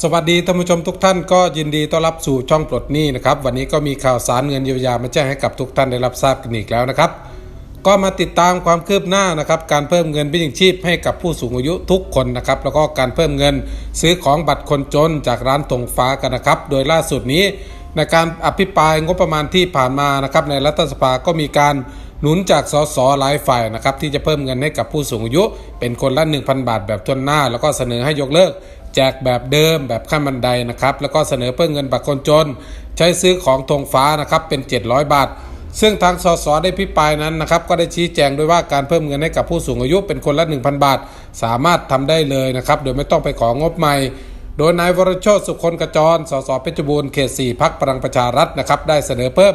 สวัสดีท่านผู้ชมทุกท่านก็ยินดีต้อนรับสู่ช่องปลดหนี้นะครับ วันนี้ก็มีข่าวสารเงินเยียวยามาแจ้งให้กับทุกท่านได้รับทราบกันอีกแล้วนะครับ ก็มาติดตามความคืบหน้านะครับ การเพิ่มเงินเบี้ยยังชีพให้กับผู้สูงอายุทุกคนนะครับ แล้วก็การเพิ่มเงินซื้อของบัตรคนจนจากร้านตรงฟ้ากันนะครับ โดยล่าสุดนี้ในการอภิปรายงบประมาณที่ผ่านมานะครับในรัฐสภาก็มีการหนุนจากสสหลายฝ่ายนะครับที่จะเพิ่มเงินให้กับผู้สูงอายุ เป็นคนละ 1,000 บาทแบบทวนหน้า แล้วก็เสนอให้ยกเลิก แจกแบบเดิมแบบขั้นบันไดนะครับแล้วก็เสนอเพิ่มเงินบัตรคนจน ใช้ซื้อของธงฟ้านะครับเป็น 700 บาท ซึ่งทางสสได้พิปรายนั้นนะครับก็ได้ชี้แจงด้วยว่าการเพิ่มเงินให้กับผู้สูงอายุเป็นคนละ 1,000 บาท สามารถทำได้เลยนะครับโดยไม่ต้องไปของบใหม่ โดยนายวรโชตสุคนกระจรสสเพชรบูรณ์เขต4พักพลังประชารัฐนะครับได้เสนอเพิ่ม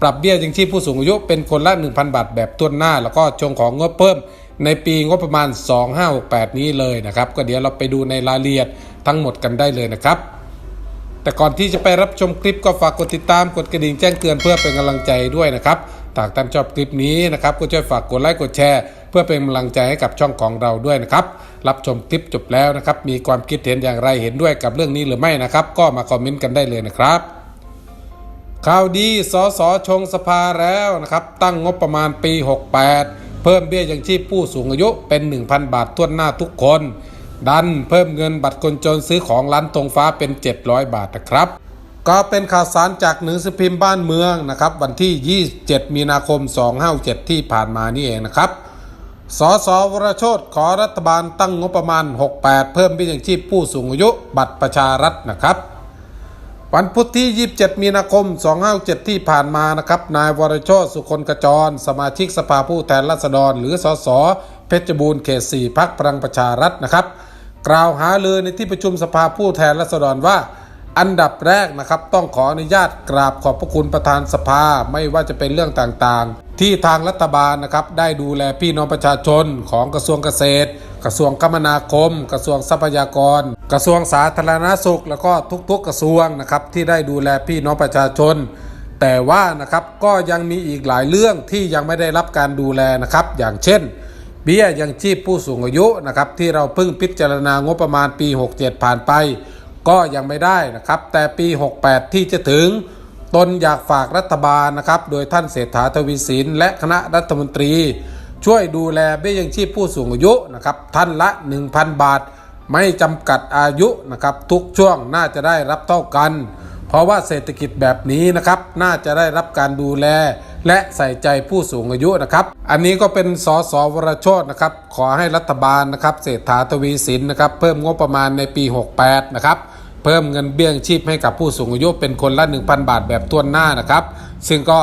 ปรับเบี้ยยังชีพผู้สูงอายุเป็นคนละ 1,000 บาทแบบต้นหน้า แล้วก็ชงของงบเพิ่ม ในปีงบประมาณ 2568 นี้เลยนะครับ ก็เดี๋ยวเราไปดูในรายละเอียดทั้งหมดกันได้เลยนะครับ แต่ก่อนที่จะไปรับชมคลิปก็ฝากกดติดตามกดกระดิ่งแจ้งเตือนเพื่อเป็นกำลังใจด้วยนะครับถ้าท่านชอบคลิปนี้นะครับก็ช่วยฝากกดไลค์กดแชร์ เพื่อเป็นกำลังใจให้กับช่องของเราด้วยนะครับ รับชมคลิปจบแล้วนะครับ มีความคิดเห็นอย่างไรเห็นด้วยกับเรื่องนี้หรือไม่นะครับ ก็มาคอมเมนต์กันได้เลยนะครับข่าวดีสสชงสภาแล้วนะครับ ตั้งงบประมาณปี 68 เพิ่มเบี้ยยังชีพผู้สูงอายุเป็น 1,000 บาททั่วหน้าทุกคน ดันเพิ่มเงินบัตรคนจนซื้อของร้านตรงฟ้าเป็น 700 บาทนะครับก็เป็นข่าวสารจากหนังสือพิมพ์บ้านเมืองนะครับ วันที่ 27 มีนาคม 257 ที่ผ่านมานี่เองนะครับ สสวรโชตขอรัฐบาลตั้งงบประมาณ 68 เพิ่มเบี้ยยังชีพผู้สูงอายุบัตรประชารัฐนะครับ วันพุธที่ 27 มีนาคม 257 ที่ผ่านมานะครับ นายวรโชตสุคนกระจร สมาชิกสภาผู้แทนราษฎร หรือสสเพชรบูรณ์เขต 4พักพลังประชารัฐนะครับ กล่าวหาเลยในที่ประชุมสภาผู้แทนราษฎรว่า อันดับแรกนะครับ ต้องขออนุญาตกราบขอบพระคุณประธานสภาไม่ว่าจะเป็นเรื่องต่างๆ ที่ทางรัฐบาลนะครับได้ดูแลพี่น้องประชาชนของกระทรวงเกษตร กระทรวงคมนาคม กระทรวงทรัพยากร กระทรวงสาธารณสุข แล้วก็ทุกๆกระทรวงนะครับที่ได้ดูแลพี่น้องประชาชน แต่ว่านะครับก็ยังมีอีกหลายเรื่องที่ยังไม่ได้รับการดูแลนะครับ อย่างเช่น เบี้ยยังชีพผู้สูงอายุนะครับที่เราเพิ่งพิจารณางบประมาณปี 67 ผ่านไป ก็ยังไม่ได้นะครับแต่ปี 68 ที่จะถึง ตนอยากฝากรัฐบาลนะครับ โดยท่านเศรษฐาทวีสิน และคณะรัฐมนตรี ช่วยดูแลเบี้ยยังชีพผู้สูงอายุนะครับท่านละ 1,000 บาท ไม่จำกัดอายุนะครับทุกช่วงน่าจะได้รับเท่ากัน เพราะว่าเศรษฐกิจแบบนี้นะครับน่าจะได้รับการดูแล และใส่ใจผู้สูงอายุนะครับ อันนี้ก็เป็นสสวรโชตนะครับขอให้รัฐบาลนะครับเศรษฐาทวีสินนะครับเพิ่มงบประมาณในปี 68 นะครับ เพิ่มเงินเบี้ยงชีพให้กับผู้สูงอายุเป็นคนละ 1,000 บาทแบบต้วนหน้านะครับ ซึ่งก็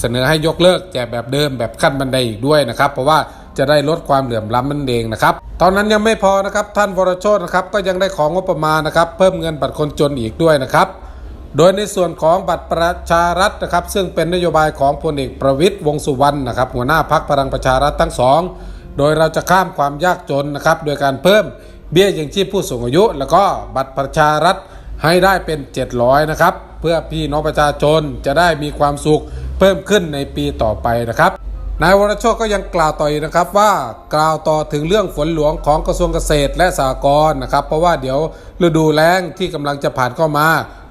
เสนอให้ยกเลิกแจกแบบเดิมแบบขั้นบันไดอีกด้วยนะครับ เพราะว่าจะได้ลดความเหลื่อมล้ำนั่นเองนะครับ ตอนนั้นยังไม่พอนะครับท่านวรโชตนะครับก็ยังได้ของงบประมาณนะครับ เพิ่มเงินบัตรคนจนอีกด้วยนะครับ โดยในส่วนของบัตรประชารัฐนะครับ ซึ่งเป็นนโยบายของพลเอกประวิตยวงสุวรรณนะครับหัวหน้าพักพลังประชารัฐทั้งสองโดยเราจะข้ามความยากจนนะครับโดยการเพิ่ม เบี้ยยังชีพผู้สูงอายุ แล้วก็บัตรประชารัฐให้ได้เป็น 700 นะครับ เพื่อพี่น้องประชาชนจะได้มีความสุขเพิ่มขึ้นในปีต่อไปนะครับนายวรโชคก็ยังกล่าวต่ออีกนะครับว่ากล่าวต่อถึงเรื่องฝนหลวงของกระทรวงเกษตรและสหกรณ์นะครับ เพราะว่าเดี๋ยวฤดูแล้งที่กำลังจะผ่านเข้ามา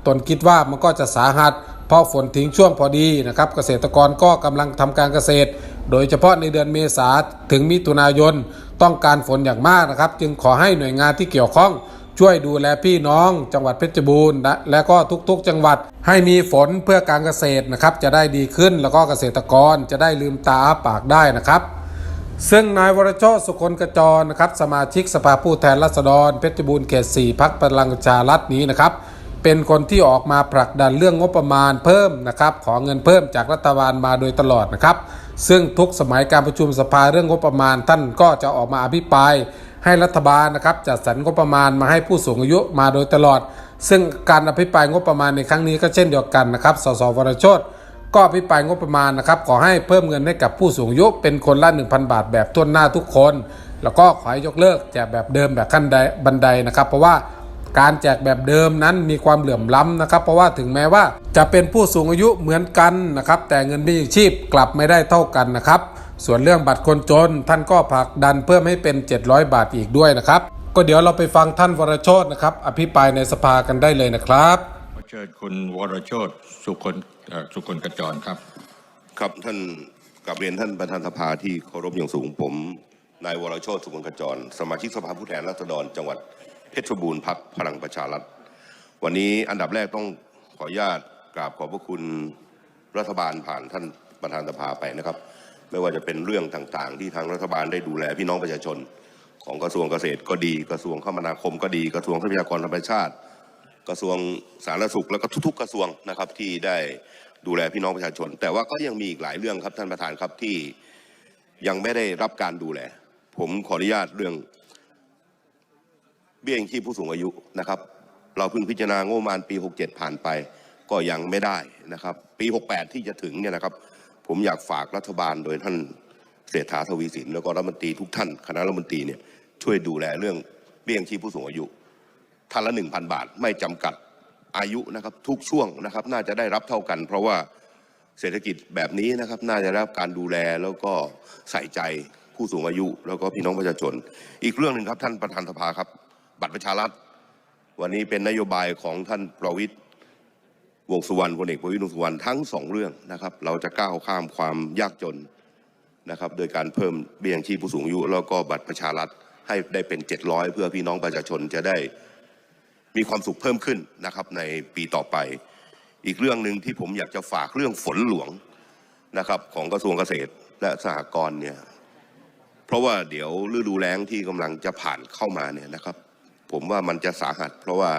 ตนคิดว่ามันก็จะสาหัส เพราะฝนทิ้งช่วงพอดีนะครับ เกษตรกรก็กำลังทำการเกษตร โดยเฉพาะในเดือนเมษาถึงมิถุนายน ต้องการฝนอย่างมากนะครับ จึงขอให้หน่วยงานที่เกี่ยวข้องช่วยดูแลพี่น้องจังหวัดเพชรบูรณ์และและก็ทุกๆจังหวัดให้มีฝนเพื่อการเกษตรนะครับ จะได้ดีขึ้นแล้วก็เกษตรกรจะได้ลืมตาปากได้นะครับ ซึ่งนายวรโชตสุคนกระจรนะครับ สมาชิกสภาผู้แทนราษฎรเพชรบูรณ์เขต4พักพลังประชารัฐนี้นะครับ เป็นคนที่ออกมาผลักดันเรื่องงบประมาณเพิ่มนะครับ ขอเงินเพิ่มจากรัฐบาลมาโดยตลอดนะครับ ซึ่งทุกสมัยการประชุมสภาเรื่องงบประมาณ ท่านก็จะออกมาอภิปราย ให้รัฐบาลนะครับจัดสรรงบประมาณมาให้ผู้สูงอายุมาโดยตลอด ซึ่งการอภิปรายงบประมาณในครั้งนี้ก็เช่นเดียวกันนะครับ สสวรชตก็อภิปรายงบประมาณนะครับขอให้เพิ่มเงินให้กับผู้สูงอายุเป็นคนละ 1,000 บาทแบบทั่วหน้าทุกคน แล้วก็ขอให้ยกเลิกแจกแบบเดิมแบบขั้นบันไดนะครับ เพราะว่า การแจกแบบเดิมนั้นมีความเหลื่อมล้ำนะครับ เพราะว่าถึงแม้ว่าจะเป็นผู้สูงอายุเหมือนกันนะครับ แต่เงินเบี้ยยังชีพกลับไม่ได้เท่ากันนะครับ ส่วนเรื่องบัตรคนจนท่านก็ผลักดันเพิ่มให้เป็น 700 บาทอีกด้วยนะครับ ก็เดี๋ยวเราไปฟังท่านวรโชตนะครับ อภิปรายในสภากันได้เลยนะครับขอเชิญคุณวรโชตสุคนเอ่อสุคนกระจรครับ ครับท่านกลับเรียนท่านประธานสภาที่เคารพอย่างสูงผมนายวรโชติสุวรรณขจร สมาชิกสภาผู้แทนราษฎรจังหวัด เพชรบูรณ์พักพลังประชารัฐ วันนี้อันดับแรกต้องขออนุญาตกราบขอบพระคุณรัฐบาลผ่านท่านประธานสภาไปนะครับ ไม่ว่าจะเป็นเรื่องต่างๆ ที่ทางรัฐบาลได้ดูแลพี่น้องประชาชน ของกระทรวงเกษตรก็ดี กระทรวงคมนาคมก็ดี กระทรวงทรัพยากรธรรมชาติ กระทรวงสาธารณสุขแล้วก็ทุก ๆ กระทรวงนะครับที่ได้ดูแลพี่น้องประชาชน แต่ว่าก็ยังมีอีกหลายเรื่องครับท่านประธานครับที่ยังไม่ได้รับการดูแล ผมขออนุญาตเรื่อง เบี้ยยังชีพผู้สูงอายุนะครับ เราเพิ่งพิจารณางบประมาณปี 67 ผ่านไปก็ยังไม่ได้นะครับ ปี 68 ที่จะถึงเนี่ยนะครับ ผมอยากฝากรัฐบาลโดยท่านเศรษฐาทวีสิน แล้วก็รัฐมนตรีทุกท่านคณะรัฐมนตรีเนี่ยช่วยดูแลเรื่องเบี้ยยังชีพผู้สูงอายุท่านละหนึ่งพันบาทไม่จำกัดอายุนะครับทุกช่วงนะครับ น่าจะได้รับเท่ากัน เพราะว่าเศรษฐกิจแบบนี้นะครับ น่าจะได้รับการดูแลแล้วก็ใส่ใจผู้สูงอายุ แล้วก็พี่น้องประชาชน อีกเรื่องหนึ่งครับท่านประธานสภาครับ บัตรประชารัฐ วันนี้เป็นนโยบายของท่านประวิตยวงสุวรรณพลเอกประวิตยวงสุวรรณทั้งสองเรื่องนะครับ เราจะก้าวข้ามความยากจนนะครับ โดยการเพิ่มเบี้ยยังชีพผู้สูงอายุ แล้วก็บัตรประชารัฐให้ได้เป็น 700 เพื่อพี่น้องประชาชนจะได้มีความสุขเพิ่มขึ้นนะครับในปีต่อไป อีกเรื่องหนึ่งที่ผมอยากจะฝากเรื่องฝนหลวงนะครับของกระทรวงเกษตรและสหกรณ์เนี่ยเพราะว่าเดี๋ยวฤดูแล้งที่กำลังจะผ่านเข้ามาเนี่ยนะครับ ผมว่ามันจะสาหัส เพราะว่า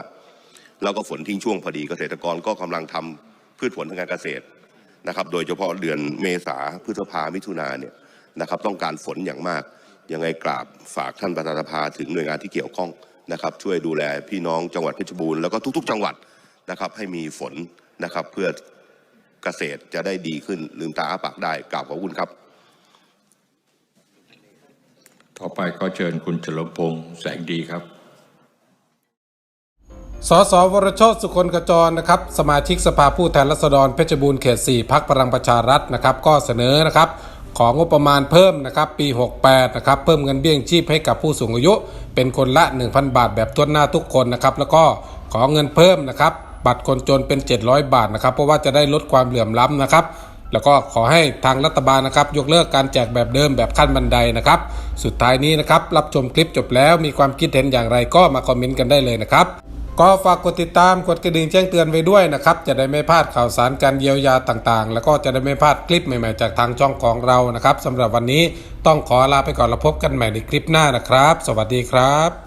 เราก็ฝนทิ้งช่วงพอดีเกษตรกรก็กำลังทำพืชผลทางการเกษตรนะครับ โดยเฉพาะเดือนเมษาพฤษภามิถุนาเนี่ยนะครับ ต้องการฝนอย่างมากยังไงกราบฝากท่านประธานสภาถึงหน่วยงานที่เกี่ยวข้องนะครับ ช่วยดูแลพี่น้องจังหวัดเพชรบูรณ์แล้วก็ทุก ๆ จังหวัดนะครับ ให้มีฝนนะครับ เพื่อเกษตรจะได้ดีขึ้นลืมตาอ้าปากได้กราบขอบคุณครับ ต่อไปขอเชิญคุณเฉลิมพงษ์แสงดีครับ สสวรชตสุคนกระจรนะครับสมาชิกสภาผู้แทนราษฎรเพชรบูรณ์เขต 4พักพลังประชารัฐนะครับก็เสนอนะครับของงบประมาณเพิ่มนะครับปี 68นะครับเพิ่มเงินเบี้ยงชีพให้กับผู้สูงอายุ เป็นคนละ 1,000 บาทแบบทั่วหน้าทุกคนนะครับแล้วก็ขอเงินเพิ่มนะครับบัตรคนจนเป็น 700 บาทนะครับเพราะว่าจะได้ลดความเหลื่อมล้ำนะครับแล้วก็ขอให้ทางรัฐบาลนะครับยกเลิกการแจกแบบเดิมแบบขั้นบันไดนะครับ สุดท้ายนี้นะครับรับชมคลิปจบแล้วมีความคิดเห็นอย่างไรก็มาคอมเมนต์กันได้เลยนะครับ ก็ฝากกดติดตามกดกระดิ่งแจ้งเตือนไว้ด้วยนะครับ จะได้ไม่พลาดข่าวสารการเยียวยาต่างๆ แล้วก็จะได้ไม่พลาดคลิปใหม่ๆ จากทางช่องของเรานะครับสำหรับวันนี้ต้องขอลาไปก่อนแล้วพบกันใหม่ในคลิปหน้านะครับ สวัสดีครับ